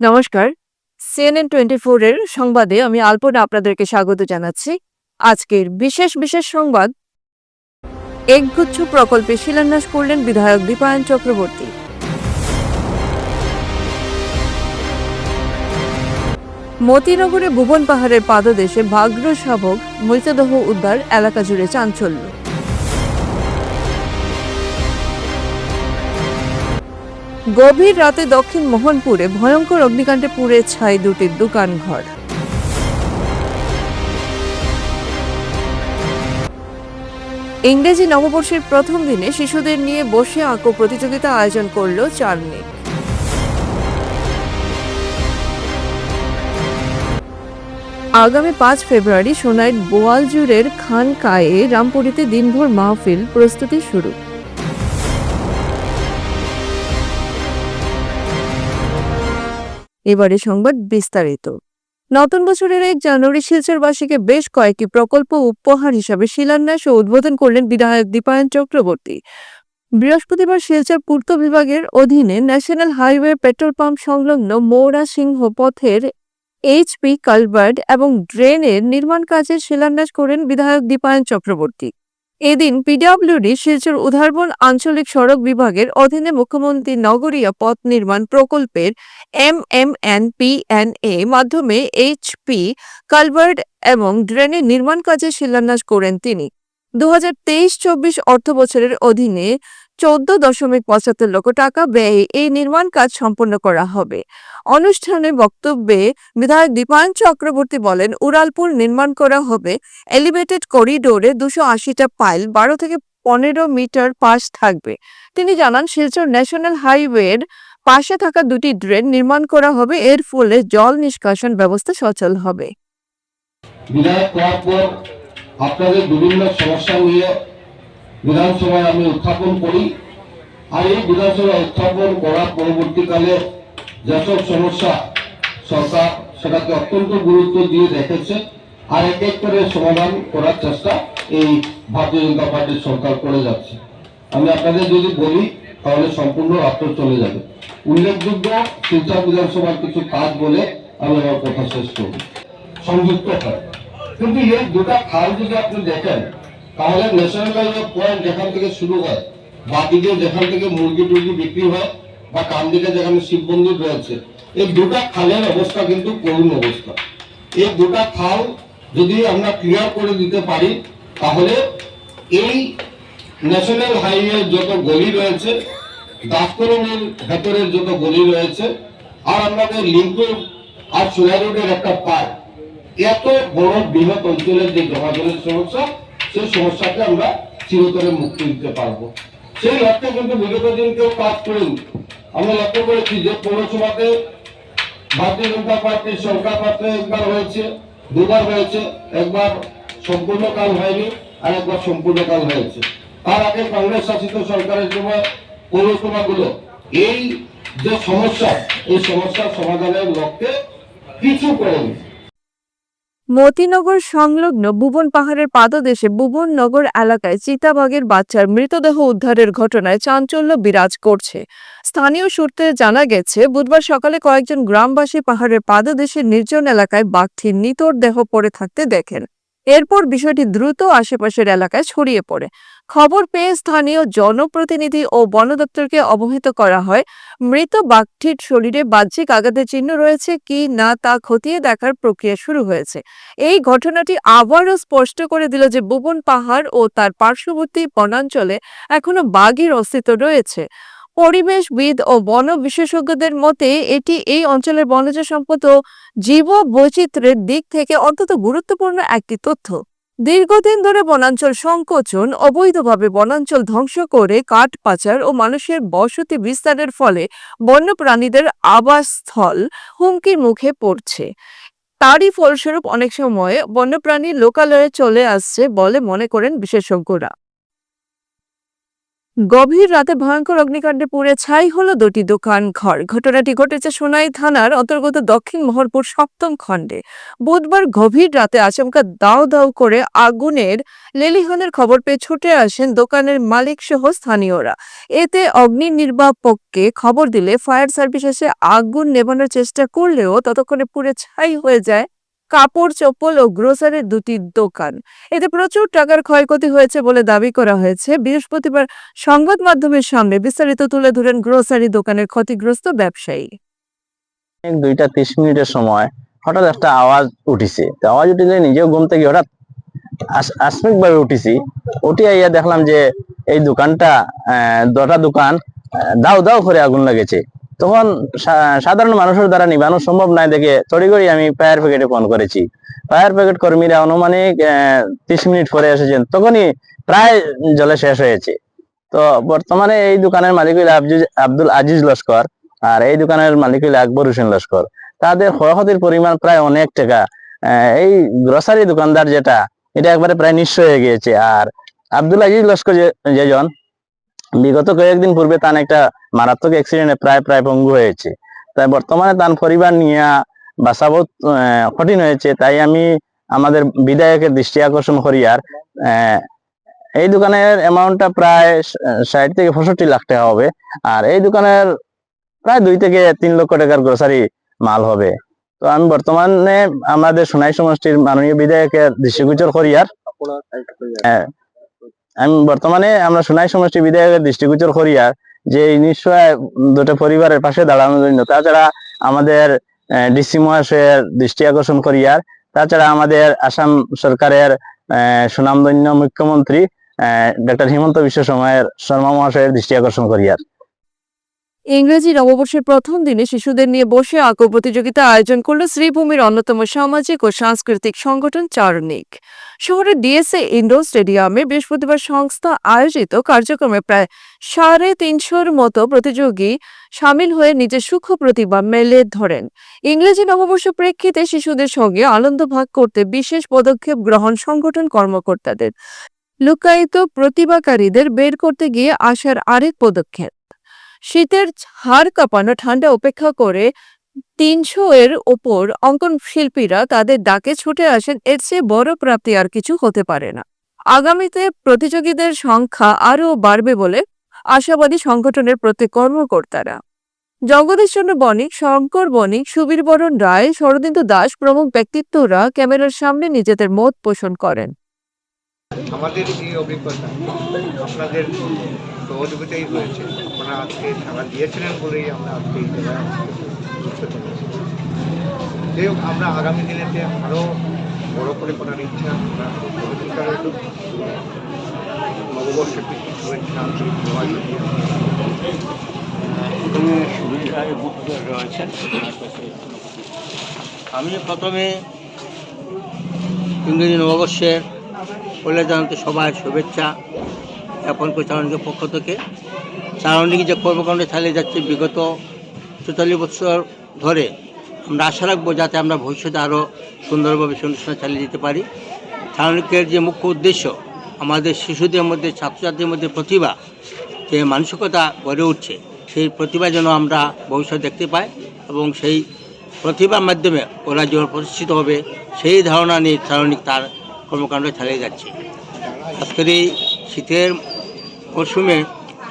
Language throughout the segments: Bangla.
নমস্কার। সিএনএন টোয়েন্টি এর সংবাদে আমি আলপনা আপনাদেরকে স্বাগত জানাচ্ছি। আজকের বিশেষ বিশেষ সংবাদ। একগুচ্ছ প্রকল্পে শিলান্যাস করলেন বিধায়ক দীপায়ন চক্রবর্তী। মতিনগরে ভুবন পাহাড়ের পাদদেশে ভাগ্র শাবক মৃতদেহ উদ্ধার এলাকা জুড়ে চাঞ্চল্য। গভীর রাতে দক্ষিণ মোহনপুরে ভয়ঙ্কর অগ্নিকাণ্ডে পুড়ে ছাই দুটি দোকানঘর। ইংরেজি নববর্ষের প্রথম দিনে শিশুদের নিয়ে বসে আঁকো প্রতিযোগিতা আয়োজন করল চার্মিক আগামী পাঁচ ফেব্রুয়ারি সোনাইট বোয়ালজুরের খানকায়ে রামপুরীতে দিনভর মাহফিল প্রস্তুতি শুরু। এবারে সংবাদ বিস্তারিত। নতুন বছরের এক জানুয়ারি শিলচরবাসীকে বেশ কয়েকটি প্রকল্প উপহার হিসাবে শিলান্যাস ও উদ্বোধন করলেন বিধায়ক দীপায়ন চক্রবর্তী। বৃহস্পতিবার শিলচর পূর্ত বিভাগের অধীনে ন্যাশনাল হাইওয়ে পেট্রোল পাম্প সংলগ্ন মৌরা সিংহ পথের এইচপি কালভার্ট এবং ড্রেনের নির্মাণ কাজের শিলান্যাস করেন বিধায়ক দীপায়ন চক্রবর্তী। এদিন পিডাব্লিউডি শিলচর উধারবন আঞ্চলিক সড়ক বিভাগের অধীনে মুখ্যমন্ত্রী নগরীয় পথ নির্মাণ প্রকল্পের M M N P N A মাধ্যমে এইচপি কালভার্ট এবং ড্রেনের নির্মাণ কাজে শিলান্যাস করেন তিনি। দু হাজার তেইশ চব্বিশ অর্থ বছরের অধীনে চোদ্দ দশমিক পঁচাত্তর লক্ষ টাকা ব্যয়ে এই নির্মাণ কাজ সম্পন্ন করা হবে। অনুষ্ঠানে বক্তব্যে বিধায়ক দীপায়ন চক্রবর্তী বলেন উড়ালপুর নির্মাণ করা হবে এলিভেটেড করিডোরে দুশো আশিটা পাইল, বারো থেকে পনেরো মিটার পাশ থাকবে। তিনি জানান, শিলচর ন্যাশনাল হাইওয়ের পাশে থাকা দুটি ড্রেন নির্মাণ করা হবে, এর ফলে জল নিষ্কাশন ব্যবস্থা সচল হবে। বিধায়ক আপনাদের বিভিন্ন সমস্যা নিয়ে বিধানসভায় আমি উত্থাপন করি। আর এই বিধানসভায় উত্থাপন করার পরবর্তীকালে যেসব সমস্যা সরকার সেটাকে অত্যন্ত গুরুত্ব দিয়ে দেখেছে, আর এক এক করে সমাধান করার চেষ্টা এই ভারতীয় জনতা পার্টির সরকার করে যাচ্ছে। আমি আপনাদের যদি বলি, তাহলে সম্পূর্ণ রাত্র চলে যাবে। উল্লেখযোগ্য শিলচর বিধানসভার কিছু কাজ বলে আমি আমার কথা শেষ করব। সংযুক্ত হয়। কিন্তু এই দুটা খাল যদি আপনি দেখেন তাহলে ন্যাশনাল হাইওয়ে পয়েন্ট যেখান থেকে শুরু হয় বাদিকে যেখান থেকে মুরগি টুরগি বিক্রি হয়, বা কান দিকে যেখানে শিব মন্দির রয়েছে, এই দুটা খালের অবস্থা কিন্তু করুণ অবস্থা। এই দুটা খাল যদি আমরা ক্লিয়ার করে দিতে পারি, তাহলে এই ন্যাশনাল হাইওয়ে যত গলি রয়েছে দাসকরণের ভেতরের যত গলি রয়েছে, আর আমাদের লিঙ্কুর আর সোয়া রোডের একটা পার্ক, এত বড় বৃহৎ অঞ্চলের যে জমাজলের সমস্যা সেই সমস্যাকে আমরা চিরতরে মুক্তি দিতে পারব। সেই লক্ষ্যে কিন্তু বিগত দিন কেউ কাজ করেন। আমরা লক্ষ্য করেছি যে পৌরসভাতে ভারতীয় জনতা পার্টির সরকার পাত্রে একবার হয়েছে, দুবার হয়েছে, একবার সম্পূর্ণকাল হয়নি আর একবার সম্পূর্ণকাল হয়েছে। তার আগে কংগ্রেস শাসিত সরকারের সময় পৌরসভাগুলো, এই যে সমস্যা, এই সমস্যার সমাধানের লক্ষ্যে কিছু করেনি। মতিনগর সংলগ্ন ভুবন পাহাড়ের পাদদেশে ভুবন নগর এলাকায় চিতাবাগের বাচ্চার মৃতদেহ উদ্ধারের ঘটনায় চাঞ্চল্য বিরাজ করছে। স্থানীয় সূত্রে জানা গেছে, বুধবার সকালে কয়েকজন গ্রামবাসী পাহাড়ের পাদদেশের নির্জন এলাকায় বাঘটির নিতর দেহ পড়ে থাকতে দেখেন। এরপর বিষয়টি দ্রুত আশেপাশের এলাকায় ছড়িয়ে পড়ে। খবর পেয়ে স্থানীয় জনপ্রতিনিধি ও বন দপ্তরকে অবহিত করা হয়। মৃত বাঘটির শরীরে বাহ্যিক আঘাতের চিহ্ন রয়েছে কি না তা খতিয়ে দেখার প্রক্রিয়া শুরু হয়েছে। এই ঘটনাটি আবারও স্পষ্ট করে দিল যে ভুবন পাহাড় ও তার পার্শ্ববর্তী বনাঞ্চলে এখনও বাঘের অস্তিত্ব রয়েছে। পরিবেশবিদ ও বন বিশেষজ্ঞদের মতে এটি এই অঞ্চলের বনজ সম্পদ ও জীব বৈচিত্র্যের দিক থেকে অত্যন্ত গুরুত্বপূর্ণ একটি তথ্য। দীর্ঘদিন ধরে বনাঞ্চল সংকোচন, অবৈধভাবে বনাঞ্চল ধ্বংস করে কাঠ পাচার ও মানুষের বসতি বিস্তারের ফলে বন্যপ্রাণীদের আবাসস্থল হুমকির মুখে পড়ছে। তারই ফলস্বরূপ অনেক সময় বন্যপ্রাণী লোকালয়ে চলে আসছে বলে মনে করেন বিশেষজ্ঞরা। গভীর রাতে ভয়ঙ্কর অগ্নিকাণ্ডে পুড়ে ছাই হলো দুটি দোকান ঘর। ঘটনাটি ঘটেছে সোনাই থানার অন্তর্গত দক্ষিণ মোহরপুর সপ্তম খণ্ডে। বুধবার গভীর রাতে আচমকা দাও দাও করে আগুনের লেলিহনের খবর পেয়ে ছুটে আসেন দোকানের মালিক সহ স্থানীয়রা। এতে অগ্নি নির্বাপককে খবর দিলে ফায়ার সার্ভিস এসে আগুন নেভানোর চেষ্টা করলেও ততক্ষণে পুড়ে ছাই হয়ে যায় কাপড়, চপ্পল ও গ্রোসারির দুটি দোকান। এতে প্রচুর টাকার ক্ষয়ক্ষতি হয়েছে বলে দাবি করা হয়েছে। বৃহস্পতিবার সংবাদ মাধ্যমের সামনে বিস্তারিত তুলে ধরেন গ্রোসারি দোকানের ক্ষতিগ্রস্ত ব্যবসায়ী। দুইটা তিরিশ মিনিটের সময় হঠাৎ একটা আওয়াজ উঠিছে। আওয়াজ উঠিলে নিজেও ঘুম থেকে হঠাৎ আসমিক ভাবে উঠিছি। উঠে আইয়া দেখলাম যে এই দোকানটা দুটা দোকান দাও দাও করে আগুন লেগেছে। তখন সাধারণ মানুষের দ্বারা নিবানো সম্ভব নাই দেখে তড়িঘড়ি আমি ফায়ার ব্রিগেডে ফোন করেছি। ফায়ার ব্রিগেড কর্মীরা আনুমানিক তিরিশ মিনিট পরে এসেছেন। তখনই প্রায় জলে শেষ হয়েছে। তো বর্তমানে এই দোকানের মালিক হইল আব্দুল আজিজ লস্কর আর এই দোকানের মালিক হইল আকবর হোসেন লস্কর, তাদের ক্ষয়ক্ষতির পরিমাণ প্রায় অনেক টাকা। এই গ্রসারি দোকানদার যেটা, এটা একবারে প্রায় নিঃস্ব হয়ে গিয়েছে। আর আব্দুল আজিজ লস্কর যেজন বিগত কয়েকদিন পূর্বে তার একটা মারাত্মক অ্যাক্সিডেন্টে প্রায় প্রায় পঙ্গু হয়েছে। তাই বর্তমানে তার পরিবার নিয়ে বহুত কঠিন হয়েছে। তাই আমি আমাদের বিধায়কের দৃষ্টি আকর্ষণ করি আর এই দোকানের অ্যামাউন্টটা প্রায় ষাট থেকে পঁয়ষট্টি লাখ টাকা হবে। আর এই দোকানের প্রায় দুই থেকে তিন লক্ষ টাকার গ্রোসারি মাল হবে। তো আমি বর্তমানে আমাদের সোনাই সমষ্টির মাননীয় বিধায়কের দৃষ্টিগোচর করি আর আমি বর্তমানে আমরা সোনাই সমষ্টি বিধায়কের দৃষ্টিগোচর করি আর যে নিশ্চয় দুটো পরিবারের পাশে দাঁড়ানোর জন্য। তাছাড়া আমাদের ডিসি মহাশয়ের দৃষ্টি আকর্ষণ করি আর। তাছাড়া আমাদের আসাম সরকারের সুনামধন্য মুখ্যমন্ত্রী ডক্টর হিমন্ত বিশ্ব সময়ের শর্মা মহাশয়ের দৃষ্টি আকর্ষণ করি আর। ইংরেজি নববর্ষের প্রথম দিনে শিশুদের নিয়ে বসে আঁকো প্রতিযোগিতা আয়োজন করল শ্রীভূমির অন্যতম সামাজিক ও সাংস্কৃতিক সংগঠন চারণিক শহরের ডিএসএ ইন্ডোর স্টেডিয়ামে বৃহস্পতিবার সংস্থা আয়োজিত কার্যক্রমে প্রায় সাড়ে তিনশোর মতো প্রতিযোগী সামিল হয়ে নিজের সূক্ষ্ম প্রতিভা মেলে ধরেন। ইংরেজি নববর্ষ প্রেক্ষিতে শিশুদের সঙ্গে আনন্দ ভাগ করতে বিশেষ পদক্ষেপ গ্রহণ সংগঠন কর্মকর্তাদের। লুকায়িত প্রতিভাকারীদের বের করতে গিয়ে আসার আরেক পদক্ষেপ। শীতের হাড় কাঁপানো, ঠান্ডা উপেক্ষা করে তিনশো এর ওপর অঙ্কন শিল্পীরা তাদের ডাকে ছুটে আসেন। এর চেয়ে বড় প্রাপ্তি আর কিছু হতে পারে না। আগামীতে প্রতিযোগীদের সংখ্যা আরও বাড়বে বলে আশাবাদী সংগঠনের প্রত্যেক কর্মকর্তারা। জগদীশচন্দ্র বণিক, শঙ্কর বণিক, সুবীর বরণ রায়, শরদিন্দু দাস প্রমুখ ব্যক্তিত্বরা ক্যামেরার সামনে নিজেদের মত পোষণ করেন। আমাদের এই অভিজ্ঞতা, আপনাদের সহযোগিতাই হয়েছে। আপনারা আজকে সাড়া দিয়েছিলেন বলেই আমরা আজকে এই জায়গায় বুঝতে পেরেছি যাই হোক, আমরা আগামী দিনেতে আরও বড় করে করার ইচ্ছা, আমরা পরবর্তীকালে একটু নববর্ষের রয়েছেন। আমি প্রথমে ইংরেজি নববর্ষের বলে জানাতে সবাই শুভেচ্ছা জ্ঞাপন করে চারণিকের পক্ষ থেকে। চারণিক যে কর্মকাণ্ড চালিয়ে যাচ্ছে বিগত চুয়াল্লিশ বছর ধরে, আমরা আশা রাখব যাতে আমরা ভবিষ্যতে আরও সুন্দরভাবে অনুষ্ঠান চালিয়ে যেতে পারি। চারণিকের যে মুখ্য উদ্দেশ্য, আমাদের শিশুদের মধ্যে, ছাত্রছাত্রীদের মধ্যে প্রতিভা, যে মানসিকতা গড়ে উঠছে, সেই প্রতিভা যেন আমরা ভবিষ্যৎ দেখতে পাই এবং সেই প্রতিভার মাধ্যমে ওরা যেন প্রতিষ্ঠিত হবে, সেই ধারণা নিয়ে চারণিক তার কর্মকাণ্ড চালিয়ে যাচ্ছে। আজকের এই শীতের মরশুমে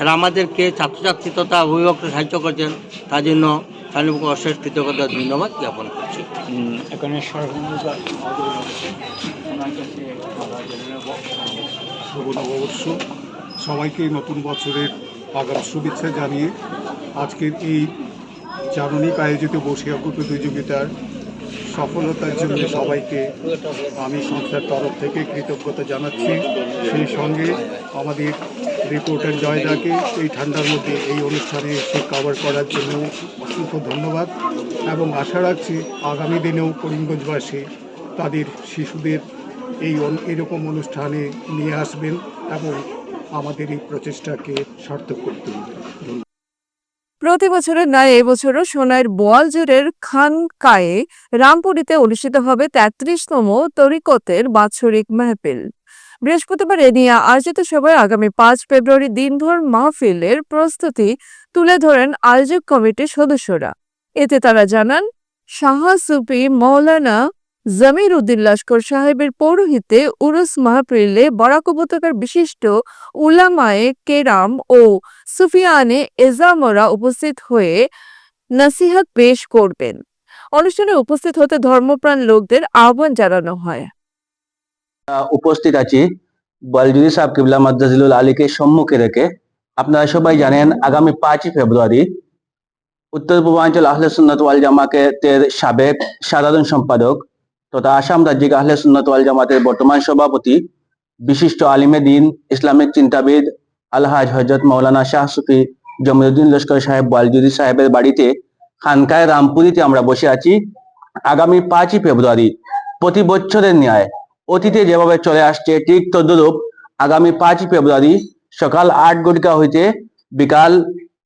এরা আমাদেরকে ছাত্রছাত্রী তথা অভিভাবকরা সাহায্য করছেন, তার জন্য চারণিককে অশেষ কৃতজ্ঞতা, ধন্যবাদ জ্ঞাপন করছি। এখানে সবাইকে নতুন বছরের আগাম শুভেচ্ছা জানিয়ে আজকের এই চারণিক আয়োজিত বসিয়া প্রতিযোগিতার সফলতার জন্য সবাইকে আমি সংস্থার তরফ থেকে কৃতজ্ঞতা জানাচ্ছি। সেই সঙ্গে আমাদের রিপোর্টার জয়দাকে এই ঠান্ডার মধ্যে এই অনুষ্ঠানে এসে কভার করার জন্য অসংখ্য ধন্যবাদ এবং আশা রাখছি আগামী দিনেও করিমগঞ্জবাসী তাদের শিশুদের এই এরকম অনুষ্ঠানে নিয়ে আসবেন এবং আমাদের এই প্রচেষ্টাকে সার্থক করতে হবে প্রতি বছরের ন্যায় এবছরও সোনাইয়ের বোয়ালজোরের খানকায়ে রামপুরীতে অনুষ্ঠিত হবে তেত্রিশতম তরিকতের বাৎসরিক মেহফিল। বৃহস্পতিবার এ নিয়ে আয়োজিত সভায় আগামী পাঁচ ফেব্রুয়ারি দিনভর মাহফিলের প্রস্তুতি তুলে ধরেন আয়োজক কমিটির সদস্যরা। এতে তারা জানান, শাহ সুফি মৌলানা জমির উদ্দিন লস্কর সাহেবের পৌরোহিত্যে উরুস মাহফিলে বরাক উপত্যকার বিশিষ্ট উলামায়ে কেরাম ও সুফিয়ানে এজামরা উপস্থিত হয়ে নসিহত পেশ করবেন। অনুষ্ঠানে উপস্থিত হতে ধর্মপ্রাণ লোকদের আহ্বান জানানো হয়। উপস্থিত আছি। বলজুদি সাহেব কিবলা মাদ্রাজিলুল আলীকে সম্মুখে রেখে আপনারা সবাই জানেন আগামী পাঁচই ফেব্রুয়ারি উত্তর পূর্বাঞ্চল আহলে সুন্নত ওয়াল জামাতের সাবেক সাধারণ সম্পাদক তথা আসাম রাজ্যিক আহলে সুন্নত ওয়াল জামাতের বর্তমান সভাপতি, বিশিষ্ট আলিমে দিন ইসলামিক চিন্তাবিদ, আলহাজ হজরত মৌলানা শাহ সুফি জমিরুদ্দিন লস্কর সাহেব ওয়ালজুদি সাহেবের বাড়িতে, খানকায় রামপুরিতে আমরা বসে আছি আগামী পাঁচই ফেব্রুয়ারি, প্রতি বছরের ন্যায়। অতীতে যেভাবে চলে আসছে, ঠিক তদ্রূপ আগামী পাঁচই ফেব্রুয়ারি সকাল আট ঘটিকা হইতে বিকাল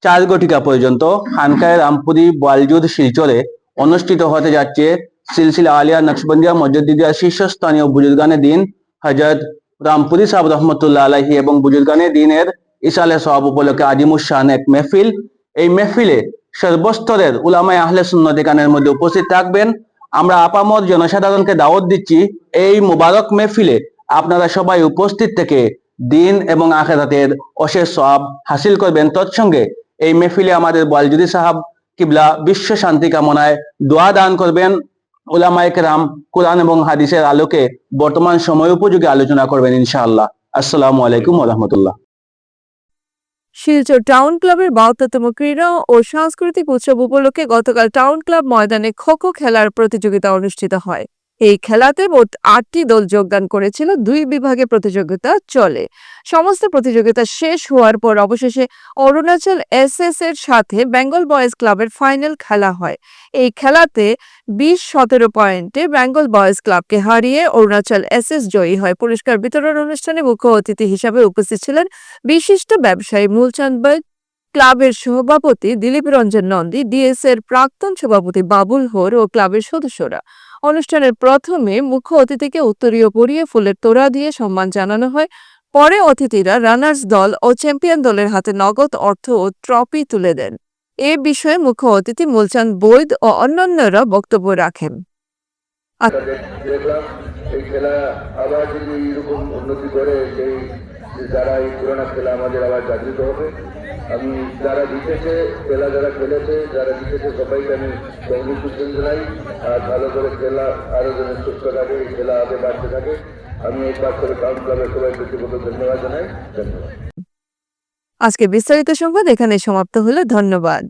চার ঘটিকা পর্যন্ত খানকায় রামপুরি বালজুদ শিলচরে অনুষ্ঠিত হতে যাচ্ছে সিলসিলা আলিয়া নকশবন্দিয়া মসজিদিয়া শীর্ষস্থানীয় বুজুর্গানে দিন হজরত রামপুরি সাহেব রহমতুল্লাহ আলাহি এবং বুজুর্গানে দিনের ইসালে সব উপলক্ষে আজিমুসান এক মেহফিল। এই মেহফিলে সর্বস্তরের উলামায় আহলে সুন্নতি গানের মধ্যে উপস্থিত থাকবেন। আমরা আপামর জনসাধারণকে দাওয়াত দিচ্ছি, এই মুবারক মেহফিলে আপনারা সবাই উপস্থিত থেকে দিন এবং আখেরাতের অশেষ সব হাসিল করবেন। তৎসঙ্গে এই মেহফিলে আমাদের বলজুদি সাহাব কিবলা বিশ্ব শান্তি কামনায় দোয়া দান করবেন। ওলামায়ে কেরাম কোরআন এবং হাদিসের আলোকে বর্তমান সময় উপযোগী আলোচনা করবেন ইনশাআল্লাহ। আসসালামু আলাইকুম রহমতুল্লাহ। শিলচর টাউন ক্লাবের বাহাত্তরতম ক্রীড়া ও সাংস্কৃতিক উৎসব উপলক্ষে গতকাল টাউন ক্লাব ময়দানে খো খেলার প্রতিযোগিতা অনুষ্ঠিত হয়। এই খেলাতে মোট আটটি দল যোগদান করেছিল, দুই বিভাগে প্রতিযোগিতা চলে। সমস্ত প্রতিযোগিতা শেষ হওয়ার পর অবশেষে অরুণাচল এসএস এর সাথে বেঙ্গল বয়েজ ক্লাবের ফাইনাল খেলা হয়। এই খেলাতে বিশ সতেরো পয়েন্টে বেঙ্গল বয়েজ ক্লাবকে হারিয়ে অরুণাচল এসএস জয়ী হয়। পুরস্কার বিতরণ অনুষ্ঠানে মুখ্য অতিথি হিসাবে উপস্থিত ছিলেন বিশিষ্ট ব্যবসায়ী মূলচাঁদ বাগ ক্লাবের সভাপতি দিলীপ রঞ্জন নন্দী ডিএস এর প্রাক্তন সভাপতি বাবুল হোর ও ক্লাবের সদস্যরা। অনুষ্ঠানের প্রথমে মুখ্য অতিথিকে উত্তরীয় পরিয়ে ফুলের তোড়া দিয়ে সম্মান জানানো হয়। পরে অতিথিরা রানার্স দল ও চ্যাম্পিয়ন দলের হাতে নগদ অর্থ ও ট্রফি তুলে দেন। এ বিষয়ে মুখ্য অতিথি মূলচাঁদ বৈদ ও অন্যান্যরা বক্তব্য রাখেন। যারা এই পুরানো খেলা আমাদের আবার জাগৃত হবে আমি যারা জিতেছে, খেলা যারা খেলেছে, যারা জিতেছে, সবাইকে আমি কংগ্রেচুলেশন জানাই, আর ভালো করে খেলা আরও যেন সুস্থ থাকে খেলা আগে বাড়তে থাকে। আমি একবার করে টাউন ক্লাবের সবাই ব্যক্তিগত ধন্যবাদ জানাই। ধন্যবাদ। আজকে বিস্তারিত সংবাদ এখানে সমাপ্ত হলো, ধন্যবাদ।